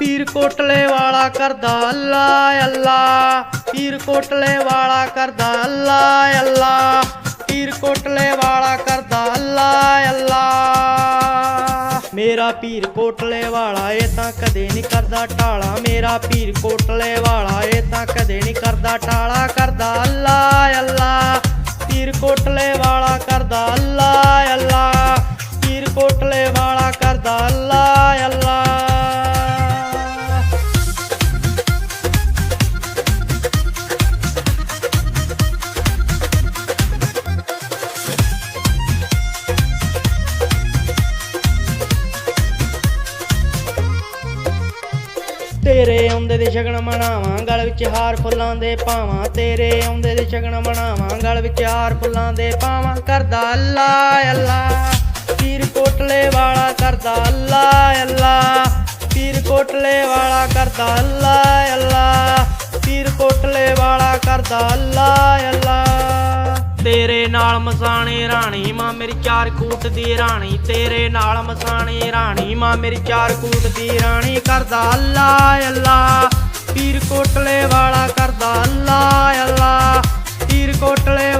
ਪੀਰ ਕੋਟਲੇ ਵਾਲਾ ਕਰਦਾ ਅੱਲਾ ਅੱਲਾ। ਪੀਰ ਕੋਟਲੇ ਵਾਲਾ ਕਰਦਾ ਅੱਲਾ ਅੱਲਾ। ਪੀਰ ਕੋਟਲੇ ਵਾਲਾ ਕਰਦਾ ਅੱਲਾ ਅੱਲਾ। ਮੇਰਾ ਪੀਰ ਕੋਟਲੇ ਵਾਲਾ ਇਹ ਤਾਂ ਕਦੇ ਨਹੀਂ ਕਰਦਾ ਟਾਲਾ। ਮੇਰਾ ਪੀਰ ਕੋਟਲੇ ਵਾਲਾ ਇਹ ਤਾਂ ਕਦੇ ਨਹੀਂ ਕਰਦਾ ਟਾਲਾ। ਕਰਦਾ ਅੱਲਾ ਅੱਲਾ। ਪੀਰ ਕੋਟਲੇ ਵਾਲਾ ਕਰਦਾ ਅੱਲਾ ਅੱਲਾ। ਪੀਰ ਕੋਟਲੇ ਵਾਲਾ ਕਰਦਾ ਅੱਲਾ ਅੱਲਾ। ਤੇਰੇ ਆਉਂਦੇ ਦੇ ਸ਼ਗਨ ਮਨਾਵਾਂ, ਗਲ ਵਿੱਚ ਹਾਰ ਫੁੱਲਾਂ ਦੇ ਪਾਵਾਂ, ਤੇਰੇ ਆਉਂਦੇ ਦੇ ਸ਼ਗਨ ਮਨਾਵਾਂ, ਗਲ ਵਿੱਚ ਹਾਰ ਫੁੱਲਾਂ ਦੇ ਪਾਵਾਂ, ਕਰਦਾ ਅੱਲਾ ਅੱਲਾ। ਪੀਰ ਕੋਟਲੇ ਵਾਲਾ ਕਰਦਾ ਅੱਲਾ ਅੱਲਾ। ਪੀਰ ਕੋਟਲੇ ਵਾਲਾ ਕਰਦਾ ਅੱਲਾ ਅੱਲਾ। ਪੀਰ ਕੋਟਲੇ ਵਾਲਾ ਕਰਦਾ ਅੱਲਾ ਅੱਲਾ। ਤੇਰੇ ਨਾਲ ਮਸਾਣੇ ਰਾਣੀ ਮਾਂ ਮੇਰੀ ਚਾਰ ਕੂਟ ਦੀ ਰਾਣੀ, ਤੇਰੇ ਨਾਲ ਮਸਾਣੇ ਰਾਣੀ ਮਾਂ ਮੇਰੀ ਚਾਰ ਕੂਟ ਦੀ ਰਾਣੀ ਕਰਦਾ ਅੱਲਾ ਅੱਲਾ। ਪੀਰ ਕੋਟਲੇ ਵਾਲਾ ਕਰਦਾ ਅੱਲਾ ਅੱਲਾ। ਪੀਰ ਕੋਟਲੇ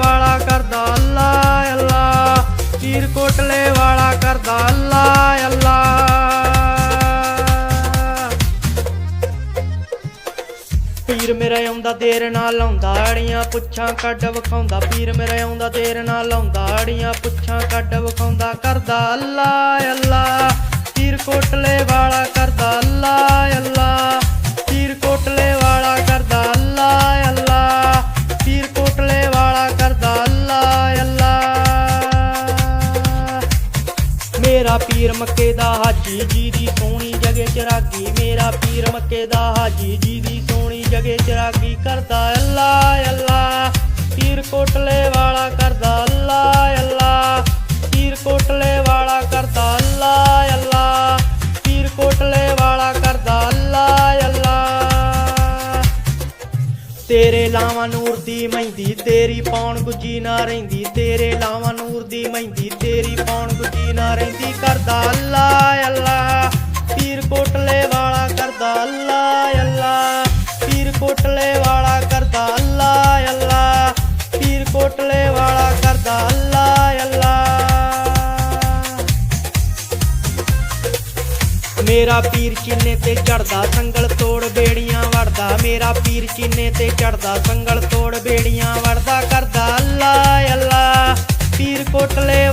ਪੀਰ ਮੇਰਾ ਆਉਂਦਾ ਦੇਰ ਨਾਲ ਲਾਉਂਦਾ ਆੜੀਆਂ ਪੁੱਛਾਂ ਕੱਢ ਵਿਖਾਉਂਦਾ। ਪੀਰ ਮੇਰਾ ਆਉਂਦਾ ਦੇਰ ਨਾਲ ਲਾਉਂਦਾ ਆੜੀਆਂ ਪੁੱਛਾਂ ਕੱਢ ਵਿਖਾਉਂਦਾ, ਕਰਦਾ ਅੱਲਾ ਅੱਲਾ। ਮੇਰਾ ਪੀਰ ਮੱਕੇ ਦਾ ਹਾਜੀ ਜੀ ਦੀ ਸੋਹਣੀ ਜਗੇ ਚਰਾਗੀ। ਮੇਰਾ ਪੀਰ ਮੱਕੇ ਦਾ ਹਾਜੀ ਜੀ ਦੀ ਸੋਹਣੀ ਜਗੇ ਚਰਾਗੀ। ਕਰਦਾ ਅੱਲਾ ਅੱਲਾ, ਪੀਰ ਕੋਟਲੇ ਵਾਲਾ ਕਰਦਾ ਅੱਲਾ ਅੱਲਾ, ਪੀਰ ਕੋਟਲੇ ਵਾਲਾ ਕਰਦਾ ਤੇਰੇ ਲਾਵਾਂ ਨੂਰ ਦੀ ਮਹਿੰਦੀ, ਤੇਰੀ ਪਾਉਣ ਗੁੱਜੀ ਨਾ ਰਹਿੰਦੀ, ਤੇਰੇ ਲਾਵਾਂ ਨੂਰ ਦੀ ਮਹਿੰਦੀ, ਤੇਰੀ ਪਾਉਣ ਗੁੱਜੀ ਨਾ ਰਹਿੰਦੀ, ਕਰਦਾ ਅੱਲਾ ਅੱਲਾ, ਪੀਰ ਕੋਟਲੇ ਵਾਲਾ ਕਰਦਾ ਅੱਲਾ ਅੱਲਾ। ਮੇਰਾ ਪੀਰ ਚੀਨੇ ਤੇ ਚੜਦਾ, ਸੰਗਲ ਤੋੜ ਬੇੜੀਆਂ ਵੜਦਾ। ਮੇਰਾ ਪੀਰ ਚੀਨੇ ਤੇ ਚੜਦਾ, ਸੰਗਲ ਤੋੜ ਬੇੜੀਆਂ ਵੜਦਾ। ਕਰਦਾ ਅੱਲਾ ਅੱਲਾ। ਪੀਰ ਕੋਟਲੇ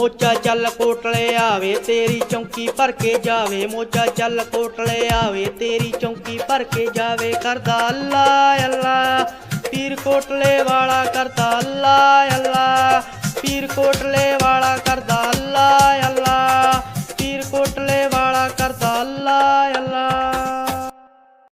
ਮੋਚਾ ਚੱਲ ਕੋਟਲੇ ਆਵੇ, ਤੇਰੀ ਚੌਂਕੀ ਭਰ ਕੇ ਜਾਵੇ। ਮੋਚਾ ਚੱਲ ਕੋਟਲੇ ਆਵੇ, ਤੇਰੀ ਚੌਂਕੀ ਭਰ ਕੇ ਜਾਵੇ। ਕਰਦਾ ਅੱਲਾ ਅੱਲਾ। ਪੀਰ ਕੋਟਲੇ ਵਾਲਾ ਕਰਦਾ ਅੱਲਾ ਅੱਲਾ। ਪੀਰ ਕੋਟਲੇ ਵਾਲਾ ਕਰਦਾ